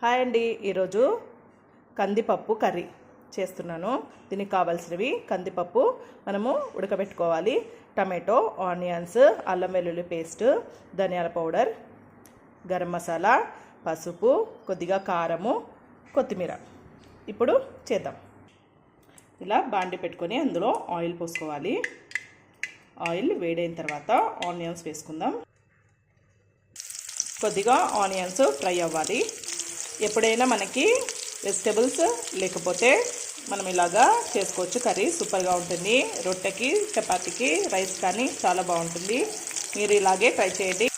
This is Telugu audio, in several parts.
హాయ్ అండి. ఈరోజు కందిపప్పు కర్రీ చేస్తున్నాను. దీనికి కావాల్సినవి కందిపప్పు మనము ఉడకబెట్టుకోవాలి. టమాటో ఆనియన్స్ అల్లం వెల్లుల్లి పేస్ట్ ధనియాల పౌడర్ గరం మసాలా పసుపు కొద్దిగా కారము కొత్తిమీర. ఇప్పుడు చేద్దాం. ఇలా బాండి పెట్టుకొని అందులో ఆయిల్ పోసుకోవాలి. ఆయిల్ వేడైన తర్వాత ఆనియన్స్ వేసుకుందాం. కొద్దిగా ఆనియన్స్ ఫ్రై అవ్వాలి. ఎప్పుడైనా మనకి వెజిటబుల్స్ లేకపోతే మనం ఇలాగా చేసుకోవచ్చు. కర్రీ సూపర్గా ఉంటుంది. రొట్టెకి చపాతీకి రైస్ కానీ చాలా బాగుంటుంది. మీరు ఇలాగే ట్రై చేయండి.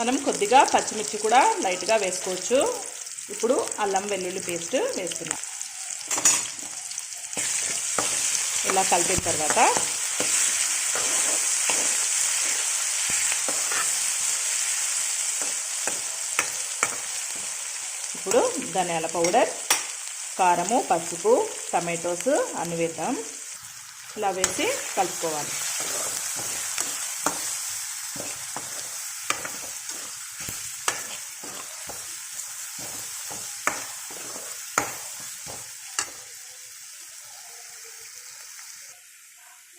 మనం కొద్దిగా పచ్చిమిర్చి కూడా లైట్గా వేసుకోవచ్చు. ఇప్పుడు అల్లం వెల్లుల్లి పేస్ట్ వేస్తున్నాం. ఇలా కలిపిన తర్వాత ఇప్పుడు ధనియాల పౌడర్ కారము పసుపు టమాటోస్ అన్ని వేద్దాం. ఇలా వేసి కలుపుకోవాలి.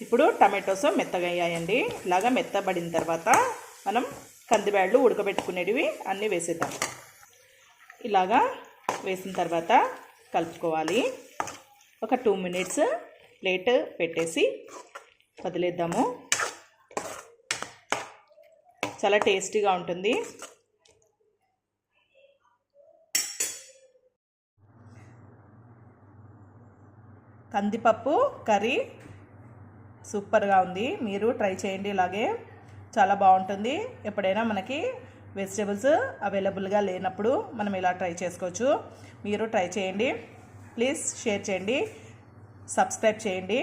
ఇప్పుడు టమాటోస్ మెత్తగా అయ్యాయండి. ఇలాగా మెత్తబడిన తర్వాత మనం కందిబ్యాళ్ళు ఉడకబెట్టుకునేటివి అన్నీ వేసేద్దాం. ఇలాగా వేసిన తర్వాత కలుపుకోవాలి. ఒక టూ మినిట్స్ ప్లేట్ పెట్టేసి వదిలేద్దాము. చాలా టేస్టీగా ఉంటుంది. కందిపప్పు కర్రీ సూపర్గా ఉంది. మీరు ట్రై చేయండి ఇలాగే. చాలా బాగుంటుంది. ఎప్పుడైనా మనకి వెజిటేబుల్స్ అవైలబుల్గా లేనప్పుడు మనం ఇలా ట్రై చేసుకోవచ్చు. మీరు ట్రై చేయండి. ప్లీజ్ షేర్ చేయండి. సబ్స్క్రైబ్ చేయండి.